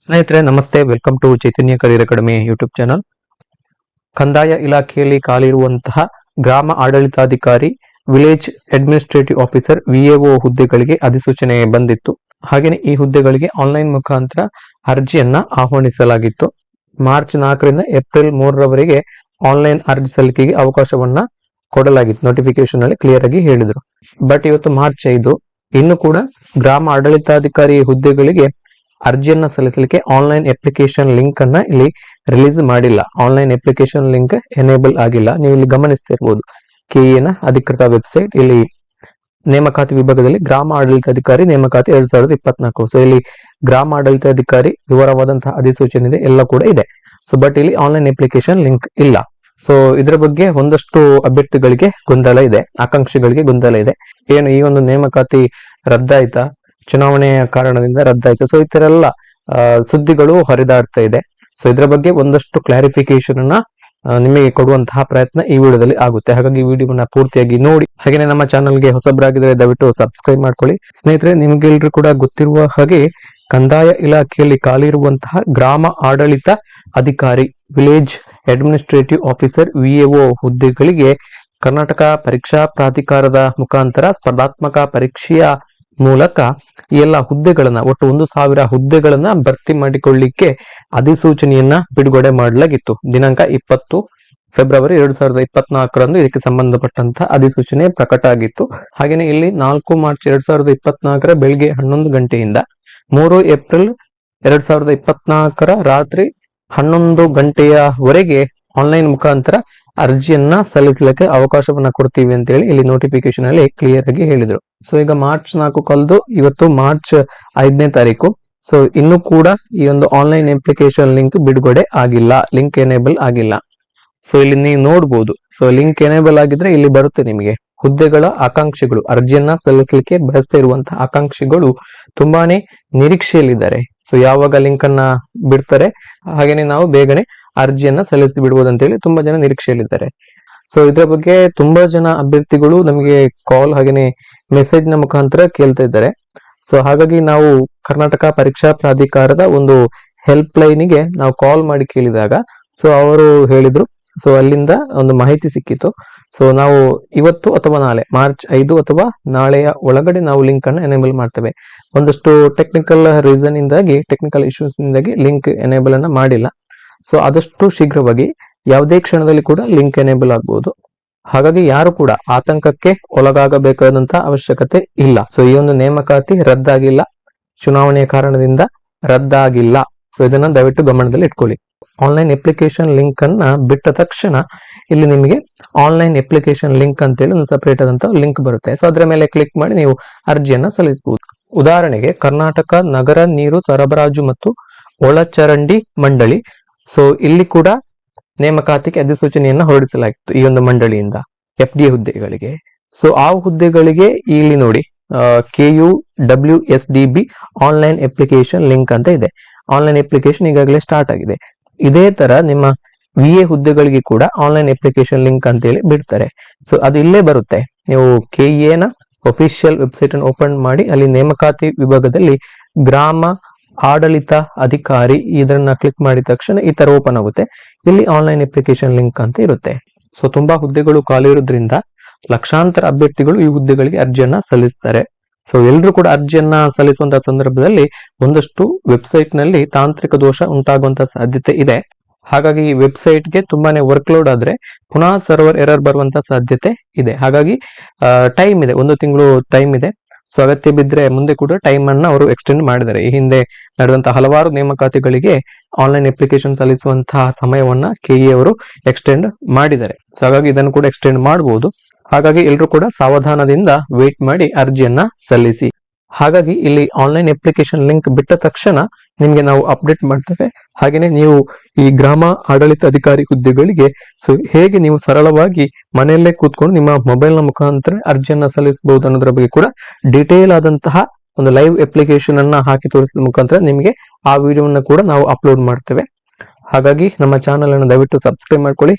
ಸ್ನೇಹಿತರೆ, namaste. Welcome to Chaitanya career academy YouTube channel ಕಂದಾಯ ಇಲಾಖೆಯಲ್ಲಿ ಕಾಲಿರುವಂತಹ ಗ್ರಾಮ ಆಡಳಿತಾಧಿಕಾರಿ ವಿಲೇಜ್ ಅಡ್ಮಿನಿಸ್ಟ್ರೇಟಿವ್ ಆಫೀಸರ್ ವಿಎಒ ಹುದ್ದೆಗಳಿಗೆ ಅಧಿಸೂಚನೆ ಬಂದಿತ್ತು. ಹಾಗೆಯೇ ಈ ಹುದ್ದೆಗಳಿಗೆ ಆನ್ಲೈನ್ ಮುಖಾಂತರ ಅರ್ಜಿಯನ್ನ ಆಹ್ವಾನಿಸಲಾಗಿತ್ತು. ಮಾರ್ಚ್ ನಾಲ್ಕರಿಂದ ಏಪ್ರಿಲ್ ಮೂರರವರೆಗೆ ಆನ್ಲೈನ್ ಅರ್ಜಿ ಸಲ್ಲಿಕೆಗೆ ಅವಕಾಶವನ್ನ ಕೊಡಲಾಗಿತ್ತು. ನೋಟಿಫಿಕೇಶನ್ ಅಲ್ಲಿ ಕ್ಲಿಯರ್ ಆಗಿ ಹೇಳಿದ್ರು. ಬಟ್ ಇವತ್ತು ಮಾರ್ಚ್ ಐದು. ಇನ್ನು ಕೂಡ ಗ್ರಾಮ ಆಡಳಿತಾಧಿಕಾರಿ ಹುದ್ದೆಗಳಿಗೆ ಅರ್ಜಿಯನ್ನ ಸಲ್ಲಿಸಲಿಕ್ಕೆ ಆನ್ಲೈನ್ ಅಪ್ಲಿಕೇಶನ್ ಲಿಂಕ್ ಅನ್ನ ಇಲ್ಲಿ ರಿಲೀಸ್ ಮಾಡಿಲ್ಲ. ಆನ್ಲೈನ್ ಅಪ್ಲಿಕೇಶನ್ ಲಿಂಕ್ ಎನೇಬಲ್ ಆಗಿಲ್ಲ. ನೀವು ಇಲ್ಲಿ ಗಮನಿಸ್ತಿರ್ಬೋದು. ಕೆಇನ ಅಧಿಕೃತ ವೆಬ್ಸೈಟ್ ಇಲ್ಲಿ ನೇಮಕಾತಿ ವಿಭಾಗದಲ್ಲಿ ಗ್ರಾಮ ಆಡಳಿತ ಅಧಿಕಾರಿ ನೇಮಕಾತಿ ಎರಡ್ ಸಾವಿರದ ಇಪ್ಪತ್ನಾಲ್ಕು. ಸೊ ಇಲ್ಲಿ ಗ್ರಾಮ ಆಡಳಿತಾಧಿಕಾರಿ ವಿವರವಾದಂತಹ ಅಧಿಸೂಚನೆ ಇದೆ, ಎಲ್ಲ ಕೂಡ ಇದೆ. ಸೊ ಬಟ್ ಇಲ್ಲಿ ಆನ್ಲೈನ್ ಅಪ್ಲಿಕೇಶನ್ ಲಿಂಕ್ ಇಲ್ಲ. ಸೊ ಇದರ ಬಗ್ಗೆ ಒಂದಷ್ಟು ಅಭ್ಯರ್ಥಿಗಳಿಗೆ ಗೊಂದಲ ಇದೆ, ಆಕಾಂಕ್ಷಿಗಳಿಗೆ ಗೊಂದಲ ಇದೆ. ಏನು ಈ ಒಂದು ನೇಮಕಾತಿ ರದ್ದಾಯ್ತಾ? ಚುನಾವಣೆಯ ಕಾರಣದಿಂದ ರದ್ದಾಯ್ತು. ಸೊ ಈ ತರ ಎಲ್ಲ ಸುದ್ದಿಗಳು ಹರಿದಾಡ್ತಾ ಇದೆ. ಸೊ ಇದರ ಬಗ್ಗೆ ಒಂದಷ್ಟು ಕ್ಲಾರಿಫಿಕೇಶನ್ ಅನ್ನ ನಿಮಗೆ ಕೊಡುವಂತಹ ಪ್ರಯತ್ನ ಈ ವಿಡಿಯೋದಲ್ಲಿ ಆಗುತ್ತೆ. ಹಾಗಾಗಿ ಈ ವಿಡಿಯೋನ ಪೂರ್ತಿಯಾಗಿ ನೋಡಿ. ಹಾಗೆ ನಮ್ಮ ಚಾನಲ್ಗೆ ಹೊಸಬ್ರಾಗಿದ್ರೆ ದಯವಿಟ್ಟು ಸಬ್ಸ್ಕ್ರೈಬ್ ಮಾಡ್ಕೊಳ್ಳಿ. ಸ್ನೇಹಿತರೆ ನಿಮ್ಗೆಲ್ರು ಕೂಡ ಗೊತ್ತಿರುವ ಹಾಗೆ ಕಂದಾಯ ಇಲಾಖೆಯಲ್ಲಿ ಖಾಲಿರುವಂತಹ ಗ್ರಾಮ ಆಡಳಿತ ಅಧಿಕಾರಿ, ವಿಲೇಜ್ ಅಡ್ಮಿನಿಸ್ಟ್ರೇಟಿವ್ ಆಫೀಸರ್, ವಿಎಒ ಹುದ್ದೆಗಳಿಗೆ ಕರ್ನಾಟಕ ಪರೀಕ್ಷಾ ಪ್ರಾಧಿಕಾರದ ಮುಖಾಂತರ ಸ್ಪರ್ಧಾತ್ಮಕ ಪರೀಕ್ಷೆಯ ಮೂಲಕ ಎಲ್ಲ ಹುದ್ದೆಗಳನ್ನ, ಒಟ್ಟು ಒಂದು ಸಾವಿರ ಹುದ್ದೆಗಳನ್ನ ಭರ್ತಿ ಮಾಡಿಕೊಳ್ಳಿಕ್ಕೆ ಅಧಿಸೂಚನೆಯನ್ನ ಬಿಡುಗಡೆ ಮಾಡಲಾಗಿತ್ತು. ದಿನಾಂಕ ಇಪ್ಪತ್ತು ಫೆಬ್ರವರಿ ಎರಡ್ ಸಾವಿರದ ಇಪ್ಪತ್ನಾಲ್ಕರಂದು ಇದಕ್ಕೆ ಸಂಬಂಧಪಟ್ಟಂತಹ ಅಧಿಸೂಚನೆ ಪ್ರಕಟ ಆಗಿತ್ತು. ಹಾಗೇನೆ ಇಲ್ಲಿ ನಾಲ್ಕು ಮಾರ್ಚ್ ಎರಡ್ ಸಾವಿರದ ಇಪ್ಪತ್ನಾಲ್ಕರ ಬೆಳಿಗ್ಗೆ ಹನ್ನೊಂದು ಗಂಟೆಯಿಂದ ಮೂರು ಏಪ್ರಿಲ್ ಎರಡ್ ಸಾವಿರದ ಇಪ್ಪತ್ನಾಲ್ಕರ ರಾತ್ರಿ ಹನ್ನೊಂದು ಗಂಟೆಯವರೆಗೆ ಆನ್ಲೈನ್ ಮುಖಾಂತರ ಅರ್ಜಿಯನ್ನ ಸಲ್ಲಿಸಲಿಕ್ಕೆ ಅವಕಾಶವನ್ನ ಕೊಡ್ತೀವಿ ಅಂತ ಹೇಳಿ ಇಲ್ಲಿ ನೋಟಿಫಿಕೇಶನ್ ಅಲ್ಲಿ ಕ್ಲಿಯರ್ ಆಗಿ ಹೇಳಿದ್ರು. ಸೊ ಈಗ ಮಾರ್ಚ್ ನಾಲ್ಕು ಕಲ್ದು ಇವತ್ತು ಮಾರ್ಚ್ ಐದನೇ ತಾರೀಕು. ಸೊ ಇನ್ನು ಕೂಡ ಈ ಒಂದು ಆನ್ಲೈನ್ ಅಪ್ಲಿಕೇಶನ್ ಲಿಂಕ್ ಬಿಡುಗಡೆ ಆಗಿಲ್ಲ ಲಿಂಕ್ ಎನೇಬಲ್ ಆಗಿಲ್ಲ. ಸೊ ಇಲ್ಲಿ ನೀವು ನೋಡ್ಬೋದು. ಸೊ ಲಿಂಕ್ ಎನೇಬಲ್ ಆಗಿದ್ರೆ ಇಲ್ಲಿ ಬರುತ್ತೆ ನಿಮಗೆ. ಹುದ್ದೆಗಳ ಆಕಾಂಕ್ಷಿಗಳು, ಅರ್ಜಿಯನ್ನ ಸಲ್ಲಿಸಲಿಕ್ಕೆ ಬಯಸ್ತಾ ಇರುವಂತಹ ಆಕಾಂಕ್ಷಿಗಳು ತುಂಬಾನೇ ನಿರೀಕ್ಷೆಯಲ್ಲಿದ್ದಾರೆ. ಸೊ ಯಾವಾಗ ಲಿಂಕ್ ಅನ್ನ ಬಿಡ್ತಾರೆ, ಹಾಗೇನೆ ನಾವು ಬೇಗನೆ ಅರ್ಜಿಯನ್ನ ಸಲ್ಲಿಸಿ ಬಿಡಬಹುದು ಅಂತ ಹೇಳಿ ತುಂಬಾ ಜನ ನಿರೀಕ್ಷೆಯಲ್ಲಿದ್ದಾರೆ. ಸೊ ಇದರ ಬಗ್ಗೆ ತುಂಬಾ ಜನ ಅಭ್ಯರ್ಥಿಗಳು ನಮಗೆ ಕಾಲ್ ಹಾಗೇನೆ ಮೆಸೇಜ್ನ ಮುಖಾಂತರ ಕೇಳ್ತಾ ಇದ್ದಾರೆ. ಸೊ ಹಾಗಾಗಿ ನಾವು ಕರ್ನಾಟಕ ಪರೀಕ್ಷಾ ಪ್ರಾಧಿಕಾರದ ಒಂದು ಹೆಲ್ಪ್ ಲೈನ್ಗೆ ನಾವು ಕಾಲ್ ಮಾಡಿ ಕೇಳಿದಾಗ ಸೊ ಅವರು ಹೇಳಿದ್ರು. ಸೊ ಅಲ್ಲಿಂದ ಒಂದು ಮಾಹಿತಿ ಸಿಕ್ಕಿತ್ತು ಸೊ ನಾವು ಇವತ್ತು ಅಥವಾ ನಾಳೆ ಮಾರ್ಚ್ ಐದು ಅಥವಾ ನಾಳೆಯ ಒಳಗಡೆ ನಾವು ಲಿಂಕ್ ಅನ್ನು ಎನೇಬಲ್ ಮಾಡ್ತೇವೆ. ಒಂದಷ್ಟು ಟೆಕ್ನಿಕಲ್ ರೀಸನ್ ಇಂದಾಗಿ ಟೆಕ್ನಿಕಲ್ ಇಶ್ಯೂಸ್ ಇಂದಾಗಿ ಲಿಂಕ್ ಎನೇಬಲ್ ಅನ್ನ ಮಾಡಿಲ್ಲ. ಸೊ ಆದಷ್ಟು ಶೀಘ್ರವಾಗಿ ಯಾವುದೇ ಕ್ಷಣದಲ್ಲಿ ಕೂಡ ಲಿಂಕ್ ಎನೇಬಲ್ ಆಗಬಹುದು ಹಾಗಾಗಿ ಯಾರು ಕೂಡ ಆತಂಕಕ್ಕೆ ಒಳಗಾಗಬೇಕಾದಂತ ಅವಶ್ಯಕತೆ ಇಲ್ಲ. ಸೊ ಈ ಒಂದು ನೇಮಕಾತಿ ರದ್ದಾಗಿಲ್ಲ. ಚುನಾವಣೆಯ ಕಾರಣದಿಂದ ರದ್ದಾಗಿಲ್ಲ. ಸೊ ಇದನ್ನ ದಯವಿಟ್ಟು ಗಮನದಲ್ಲಿ ಇಟ್ಕೊಳ್ಳಿ. ಆನ್ಲೈನ್ ಅಪ್ಲಿಕೇಶನ್ ಲಿಂಕ್ ಅನ್ನ ಬಿಟ್ಟ ತಕ್ಷಣ ಇಲ್ಲಿ ನಿಮಗೆ ಆನ್ಲೈನ್ ಅಪ್ಲಿಕೇಶನ್ ಲಿಂಕ್ ಅಂತೇಳಿ ಒಂದು ಸಪರೇಟ್ ಆದಂತ ಲಿಂಕ್ ಬರುತ್ತೆ. ಸೊ ಅದರ ಮೇಲೆ ಕ್ಲಿಕ್ ಮಾಡಿ ನೀವು ಅರ್ಜಿಯನ್ನ ಸಲ್ಲಿಸಬಹುದು ಉದಾಹರಣೆಗೆ, ಕರ್ನಾಟಕ ನಗರ ನೀರು ಸರಬರಾಜು ಮತ್ತು ಒಳಚರಂಡಿ ಮಂಡಳಿ ಸೊ ಇಲ್ಲಿ ಕೂಡ ನೇಮಕಾತಿಗೆ ಅಧಿಸೂಚನೆಯನ್ನು ಹೊರಡಿಸಲಾಗಿತ್ತು ಈ ಒಂದು ಮಂಡಳಿಯಿಂದ ಎಫ್ ಡಿ ಹುದ್ದೆಗಳಿಗೆ. ಸೊ ಆ ಹುದ್ದೆಗಳಿಗೆ ಇಲ್ಲಿ ನೋಡಿ K U W S D B online application link ಅಂತ ಇದೆ. ಆನ್ಲೈನ್ ಅಪ್ಲಿಕೇಶನ್ ಈಗಾಗಲೇ ಸ್ಟಾರ್ಟ್ ಆಗಿದೆ. ಇದೇ ತರ ನಿಮ್ಮ ವಿ ಎ ಹುದ್ದೆಗಳಿಗೆ ಕೂಡ ಆನ್ಲೈನ್ ಅಪ್ಲಿಕೇಶನ್ ಲಿಂಕ್ ಅಂತ ಹೇಳಿ ಬಿಡ್ತಾರೆ. ಸೊ ಅದು ಇಲ್ಲೇ ಬರುತ್ತೆ. ನೀವು ಕೆ ನ ಒಫಿಷಿಯಲ್ ವೆಬ್ಸೈಟ್ ಅನ್ನು ಓಪನ್ ಮಾಡಿ, ಅಲ್ಲಿ ನೇಮಕಾತಿ ವಿಭಾಗದಲ್ಲಿ ಗ್ರಾಮ ಆಡಳಿತ ಅಧಿಕಾರಿ ಇದನ್ನ ಕ್ಲಿಕ್ ಮಾಡಿದ ತಕ್ಷಣ ಈ ತರ ಓಪನ್ ಆಗುತ್ತೆ. ಇಲ್ಲಿ ಆನ್ಲೈನ್ ಅಪ್ಲಿಕೇಶನ್ ಲಿಂಕ್ ಅಂತ ಇರುತ್ತೆ. ಸೊ ತುಂಬಾ ಹುದ್ದೆಗಳು ಖಾಲಿ ಇರೋದ್ರಿಂದ ಲಕ್ಷಾಂತರ ಅಭ್ಯರ್ಥಿಗಳು ಈ ಹುದ್ದೆಗಳಿಗೆ ಅರ್ಜಿಯನ್ನ ಸಲ್ಲಿಸ್ತಾರೆ. ಸೊ ಎಲ್ಲರೂ ಕೂಡ ಅರ್ಜಿಯನ್ನ ಸಲ್ಲಿಸುವಂತಹ ಸಂದರ್ಭದಲ್ಲಿ ಒಂದಷ್ಟು ವೆಬ್ಸೈಟ್ನಲ್ಲಿ ತಾಂತ್ರಿಕ ದೋಷ ಉಂಟಾಗುವಂತ ಸಾಧ್ಯತೆ ಇದೆ. ಹಾಗಾಗಿ ಈ ವೆಬ್ಸೈಟ್ಗೆ ತುಂಬಾನೇ ವರ್ಕ್ಲೋಡ್ ಆದ್ರೆ ಪುನಃ ಸರ್ವರ್ ಎರರ್ ಬರುವಂತ ಸಾಧ್ಯತೆ ಇದೆ. ಹಾಗಾಗಿ ಟೈಮ್ ಇದೆ. ಒಂದು ತಿಂಗಳು ಟೈಮ್ ಇದೆ. ಸೊ ಅಗತ್ಯ ಬಿದ್ರೆ ಮುಂದೆ ಕೂಡ ಟೈಮ್ ಅನ್ನ ಅವರು ಎಕ್ಸ್ಟೆಂಡ್ ಮಾಡಿದ್ದಾರೆ. ಈ ಹಿಂದೆ ನಡೆದಂತಹ ಹಲವಾರು ನೇಮಕಾತಿಗಳಿಗೆ ಆನ್ಲೈನ್ ಅಪ್ಲಿಕೇಶನ್ ಸಲ್ಲಿಸುವಂತಹ ಸಮಯವನ್ನ ಕೆಇ ಅವರು ಎಕ್ಸ್ಟೆಂಡ್ ಮಾಡಿದ್ದಾರೆ. ಸೊ ಹಾಗಾಗಿ ಇದನ್ನು ಕೂಡ ಎಕ್ಸ್ಟೆಂಡ್ ಮಾಡಬಹುದು ಹಾಗಾಗಿ ಎಲ್ಲರೂ ಕೂಡ ಸಾವಧಾನದಿಂದ ವೇಟ್ ಮಾಡಿ ಅರ್ಜಿಯನ್ನ ಸಲ್ಲಿಸಿ. ಹಾಗಾಗಿ ಇಲ್ಲಿ ಆನ್ಲೈನ್ ಅಪ್ಲಿಕೇಶನ್ ಲಿಂಕ್ ಬಿಟ್ಟ ತಕ್ಷಣ ನಿಮ್ಗೆ ನಾವು ಅಪ್ಡೇಟ್ ಮಾಡ್ತೇವೆ. ಹಾಗೆಯೇ ನೀವು ಈ ಗ್ರಾಮ ಆಡಳಿತ ಅಧಿಕಾರಿ ಹುದ್ದೆಗಳಿಗೆ. ಸೊ ಹೇಗೆ ನೀವು ಸರಳವಾಗಿ ಮನೆಯಲ್ಲೇ ಕೂತ್ಕೊಂಡು ನಿಮ್ಮ ಮೊಬೈಲ್ನ ಮುಖಾಂತರ ಅರ್ಜಿಯನ್ನ ಸಲ್ಲಿಸಬಹುದು ಅನ್ನೋದ್ರ ಬಗ್ಗೆ ಕೂಡ ಡಿಟೇಲ್ ಆದಂತಹ ಒಂದು ಲೈವ್ ಅಪ್ಲಿಕೇಶನ್ ಅನ್ನ ಹಾಕಿ ತೋರಿಸಿದ ಮುಖಾಂತರ ನಿಮಗೆ ಆ ವಿಡಿಯೋವನ್ನು ಕೂಡ ನಾವು ಅಪ್ಲೋಡ್ ಮಾಡ್ತೇವೆ. ಹಾಗಾಗಿ ನಮ್ಮ ಚಾನಲ್ ಅನ್ನು ದಯವಿಟ್ಟು ಸಬ್ಸ್ಕ್ರೈಬ್ ಮಾಡ್ಕೊಳ್ಳಿ.